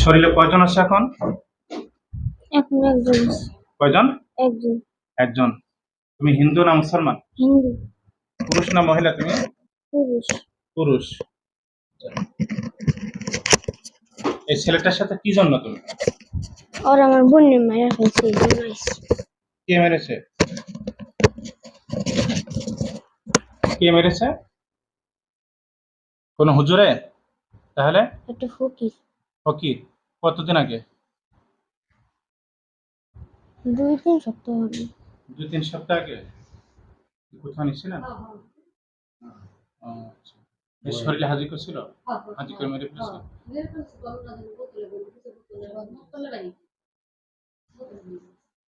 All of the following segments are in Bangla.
শরীরে কয়জন আছে এখন? এখন একজন কয়জন? একজন। একজন। তুমি হিন্দু না মুসলমান? হিন্দু। পুরুষ না মহিলা তুমি? পুরুষ। পুরুষ। এই ছেলেটার সাথে কি জন্য তুমি? আর আমার বোনের এই জন্য কে মেরেছে? কে মেরেছে? কোন হুজুরে? তাহলে? একটা ফকির। ফকির কতদিন আগে? দুই তিন সপ্তাহ হবে দুই তিন সপ্তাহ আগে? কোথাও নিছিলেন ও, আচ্ছা। এই শরীরে হাজির করছিল? হাজি করে মেরে ফেলেছে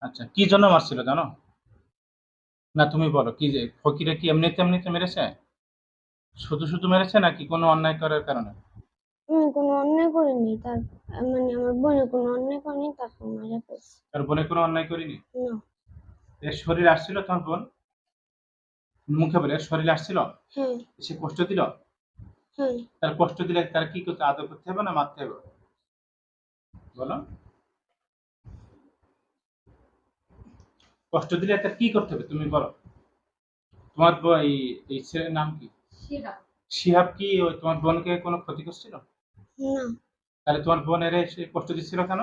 আচ্ছা কি জন্য মারছিল জানো? না তুমি বলো কি যে ফকিরে কি এমনিতে এমনিতে মেরেছে? শুধু শুধু মেরেছে নাকি কোনো অন্যায় করার কারণে? আমি কোনো অন্যায় করিনি তার মানে আমার বোনের কোনো অন্যায় করেনি তারপর মারা ফেলছে তার বোনে কোনো অন্যায় করিনি? না। এর শরীর আসছিল তোমার বোন? মুখে বলে শরীর আসছিল? হ্যাঁ সে কষ্ট দিল? হ্যাঁ তার কষ্ট দিলে তার কি করতে আদর করতে হবে না মারতে হবে? বলো। কষ্ট দিলে তার কি করতে হবে তুমি বলো? তোমার এই ছেলের নাম কি? শিহাব কি ওই তোমার বোনকে কোনো ক্ষতি করছিল? না। তাহলে তোমার বোনের সে কষ্ট দিচ্ছিল কেন?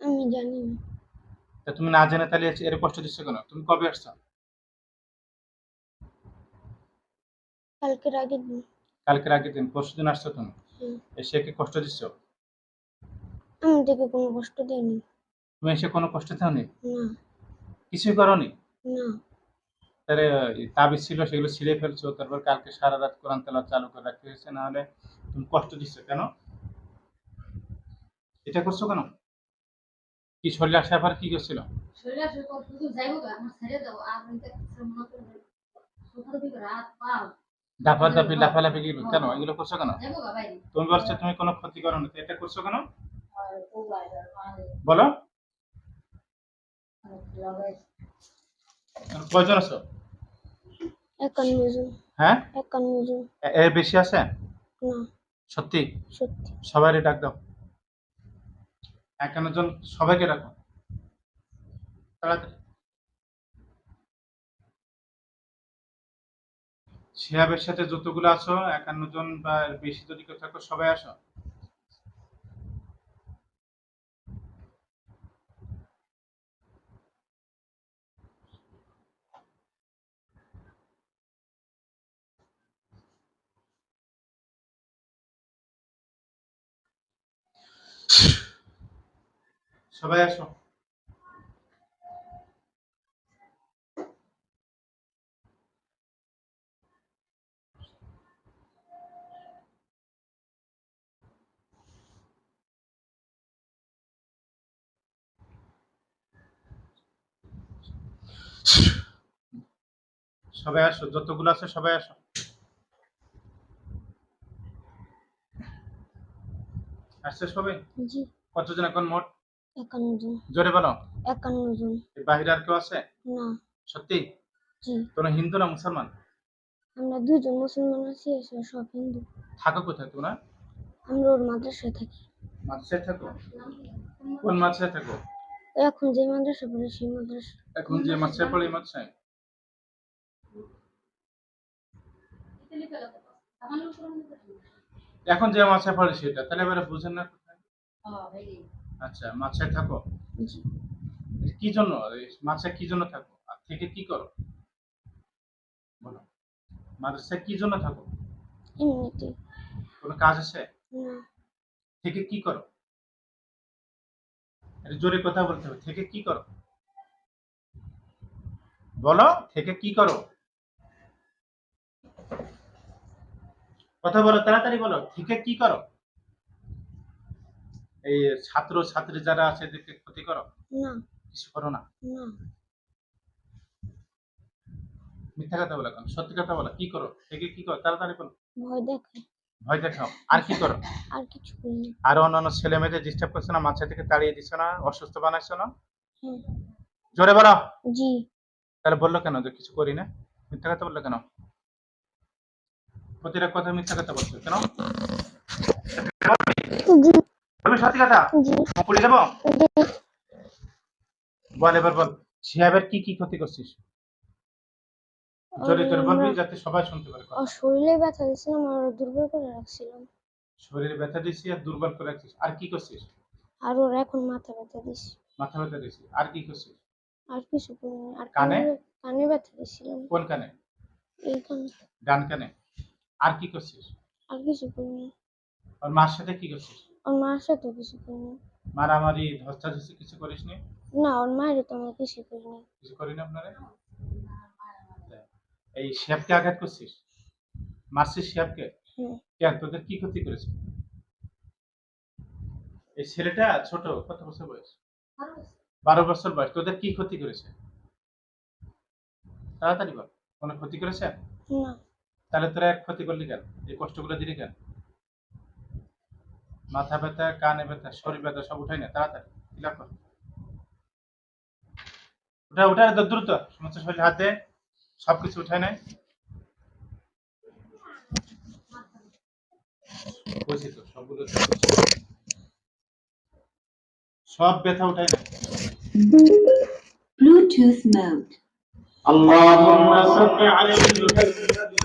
আমি জানি না। তা তুমি না জেনে তাহলে এর কষ্ট দিচ্ছ কেন? তুমি কবে আসছো? কালকের আগের দিন। কালকের আগের দিন পরশু দিন আসছো তুমি? এসে কি কষ্ট দিচ্ছ? আমি থেকে কোনো কষ্ট দেয়নি। তুমি এসে কোনো কষ্ট দাওনি? না। কিছুই করনি? না। এই তাবিজ ছিল সেগুলো ছিঁড়ে ফেলছো তারপর কালকে সারা রাত কোরআন তেলা চালু করে রাখতে হয়েছে না হলে তুমি কষ্ট দিচ্ছ কেন? এটা করছ কেন? কি শরীরে আসার পর কি করছিল? দাফা দাফি লাফালাফি কি কেন? এগুলো করছ কেন? তুমি বলছো তুমি কোনো ক্ষতি করো না এটা করছ কেন? বলো। কয়জন আছো? একান্ন জন হ্যাঁ? একান্ন জন এর বেশি আছে? না। সত্যি? সত্যি। সবাইকে ডাক দাও। একান্ন জন সবাইকে ডাকো তাড়াতাড়ি। শিহাবের সাথে যতগুলো আছো একান্ন জন বা বেশি যদি কেউ থাকো সবাই আসো। সবাই আসো। সবাই আসো যতগুলো আছে সবাই আসো। আসছে সবাই জি। কতজন এখন মোট? একান্ন জন জোরে বলো। একান্ন জন এই বাহিরে আর কেউ আছে? না। সত্যি? জি। তোমরা হিন্দু না মুসলমান? আমরা দুজন মুসলমান আছি সব হিন্দু। থাকো কোথায় তোমরা? আমরা ওর মাদ্রাসায় থাকি। মাদ্রাসায় থাকো? কোন মাদ্রাসায় থাকো? এখন যে মাদ্রাসা পড়ে সেই মাদ্রাসা এখন যে মাদ্রাসায় পড়ে মাদ্রাসায়? ইতালি এখন যে মাদ্রাসায় পড়ে সেটা তাহলে এবারে বুঝেন না কোথায়? হ্যাঁ আচ্ছা মাদ্রাসায় থাকো। জি। কি জন্য? মাদ্রাসায় কি জন্য থাকো? আর থেকে কি করো? বলো। মাদ্রাসায় কি জন্য থাকো? এমনিতে কোনো কাজ আছে? না। থেকে কি করো? জোরে কথা বলতে হবে। থেকে কি করো? বলো থেকে কি করো? কথা বলো তাড়াতাড়ি বলো থেকে কি করো? এই ছাত্র ছাত্রী যারা আছে এদেরকে ক্ষতি করো? না। কিছু করো না? মিথ্যা কথা বলো কেন? সত্যি কথা বলো কি করো? থেকে কি করো? তাড়াতাড়ি বলো। ভয় দেখায়। ভয় দেখাও। আর কি করো? আর কিছু করি আরও অন্যান্য ছেলে মেয়েদের ডিস্টার্ব করছ না? মাঝে থেকে তাড়িয়ে দিচ্ছ না? অসুস্থ বানাইছো না? হ্যাঁ। জোরে বলো। জি। তাহলে বলল কেন যে কিছু করি না? মিথ্যা কথা বলল কেন? প্রতিটা কথা মিথ্যা কথা বলছো কেন? সত্যি কথা? জি। পুড়ে দেবো? বল এবার বল। শিহাবের কি কি ক্ষতি করছিস? জোরে বলবি যাতে সবাই শুনতে পারে। শরীরে ব্যথা দিয়েছিলাম আর দুর্বল করে রাখছিলাম। শরীরে ব্যথা আর দুর্বল করে রাখছিস। আর কি করছিস? আর ওর এখন মাথা ব্যথা দিছি মাথা ব্যথা দিছিস আর কি করছিস? আর কিছু করিনি। আর কানে? কানে কানে ব্যথা দিয়েছিলাম। কোন কানে? এইখানে ডান কানে? আর কি করছিস? আর কিছু করিনি। আর মার সাথে কি করছিস? ওর মার সাথেও কিছু করিনি। মারামারি ধস্তাধস্তি কিছু করিস নি ওর মায়ের তো আমরা কিছু করিনি। কিছু করিনি আপনারা? এই শিয়াবকে আঘাত করছিস? মারছিস হ্যাঁ কেন তোদের কি ক্ষতি করেছে? এই ছেলেটা ছোট কত বছর বয়স? বারো বছর বয়স তোদের কি ক্ষতি করেছে? তাড়াতাড়ি বল কোনো ক্ষতি করেছে? না। তাহলে তোরা এক ক্ষতি করলি কেন এই কষ্টগুলো দিলি কেন মাথা ব্যথা কানে ব্যথা শরীর ব্যথা সব উঠাই না তাড়াতাড়ি ফিল কর উঠা উঠা দ্রুত দ্রুত সমস্ত শরীর হাতে সবকিছু উঠায় নাই বলছি তো সবগুলো সব ব্যথা উঠায় না Bluetooth mode. اللهم صل على محمد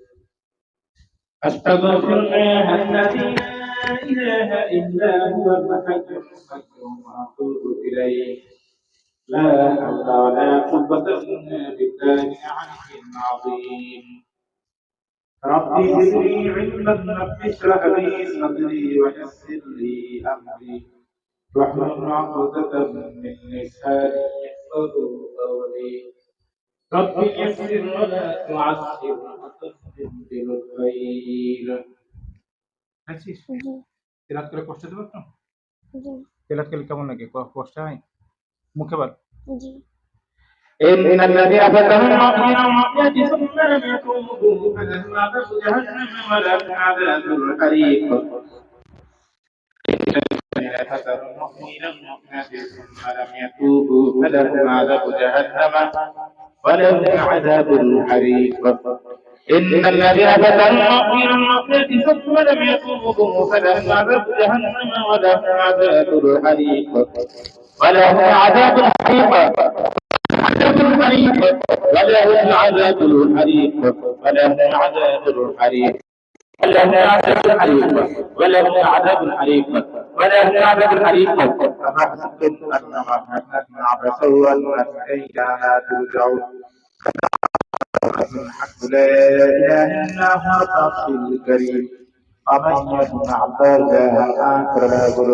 أستغفر الله الذي لا إله إلا هو الحي القيوم وأتوب إليه. لا حول ولا قوة إلا بالله العلي العظيم. رب زدني علما رب اشرح لي صدري ويسر لي أمري. واحلل عقدة من لساني يفقهوا قولي. رب يسر ولا تعسر وتقدم بالخير আছিস জি তেলাত করে কষ্ট দেবো তো জি তেলাত করলে কেমন লাগে ক- কষ্ট হয় মুখে বল জি إن الذي أفتنا من المعصية ثم لم يتوبوا فلهم عذاب جهنم ولهم عذاب الحريق الذين فتنوا المؤمنين المؤمنات ثم لم يتوبوا فلهم عذاب جهنم ولهم عذاب الحريق إن الذين فتنوا المؤمنين المؤمنات ثم لم يتوبوا فلهم عذاب جهنم ولهم عذاب الحريق. ولهم عذاب الحريق عذاب الحريق ولهم عذاب الحريق ولهم عذاب الحريق ولهنا عذاب أليم ولهنا عذاب أليم ولهنا عذاب أليم فما حسبت أنما الله عبثا وأن لا ترجعون الحق لا إله إلا هو التفصيل الكريم. ومن يصنع ذلك آخر لا من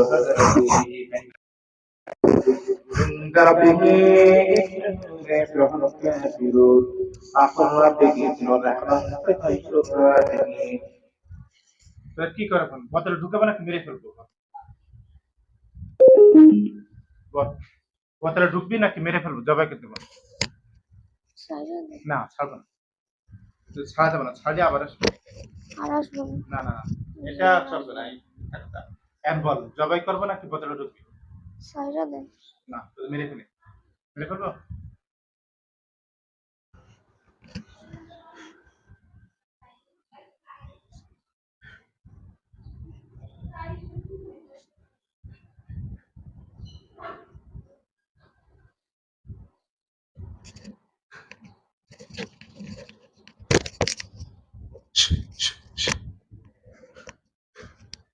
عند ربه إنه الكافرون أقل ربك إذن رحمة فكيف تؤمنين এবার কি করে এখন বোতলে ঢুকাবো নাকি মেরে ফেলব? বল। ঢুকবি নাকি মেরে ফেলব? জবাই করতে দে না ছাড়বো না। ছাড়া যাবে না। ছাড়লে আবার আসব। না। না এটা চলবে না একটা। বল জবাই করব নাকি বোতলে ঢুকবি? না মেরে ফেলে। মেরে ফেলব?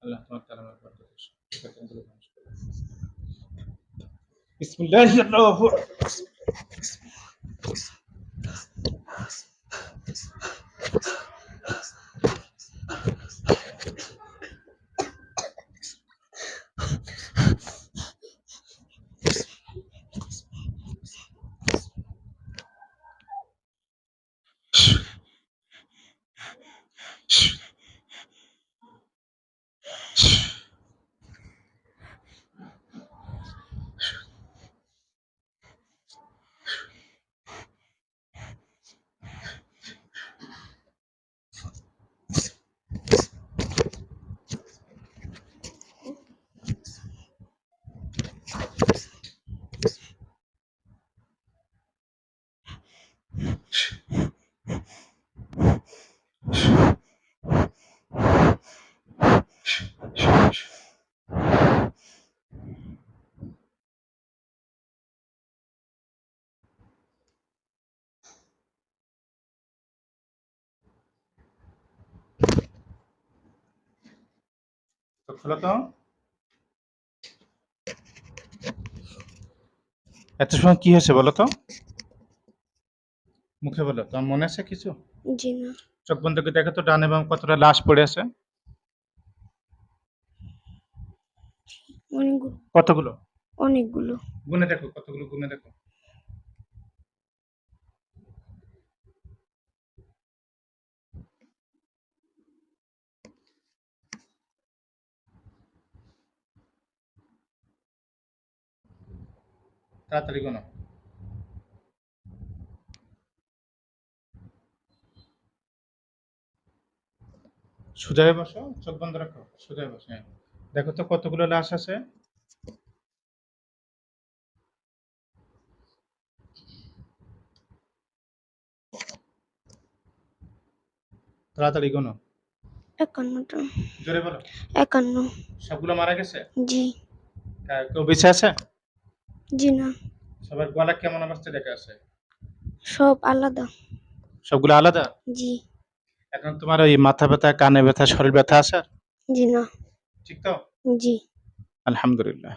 আল্লাহ তোমার কালামের বরকত হোক। ঠিকাদারগুলো ধ্বংস করো। বিসমিল্লাহির রহমানির খোলো তো? এত সময় কি হয়েছে বলো তো? মুখে বলো তোমার মনে আছে কিছু? জি না। চোখ বন্ধ করে দেখো তো ডান এবং কতটা লাশ পড়ে আছে। অনেকগুলো। কতগুলো? অনেকগুলো। গুনে দেখো কতগুলো গুনে দেখো। তাড়াতাড়ি গুনো। সোজা হয়ে বসো চোখ বন্ধ রাখো। সোজা হয়ে বসো হ্যাঁ। দেখো তো কতগুলো লাশ আছে। তাড়াতাড়ি গোনো। একান্নটা জোরে বলো। একান্ন। সবগুলো মারা গেছে? জি। কেউ বেঁচে আছে? জি না। সবার গলা কেমন অবস্থা দেখা আছে? সব আলাদা। সবগুলো আলাদা? জি। এখন তোমার ওই মাথা ব্যথা কানে ব্যথা শরীর ব্যথা আছে? জি না। ঠিক তো? জি। আলহামদুলিল্লাহ।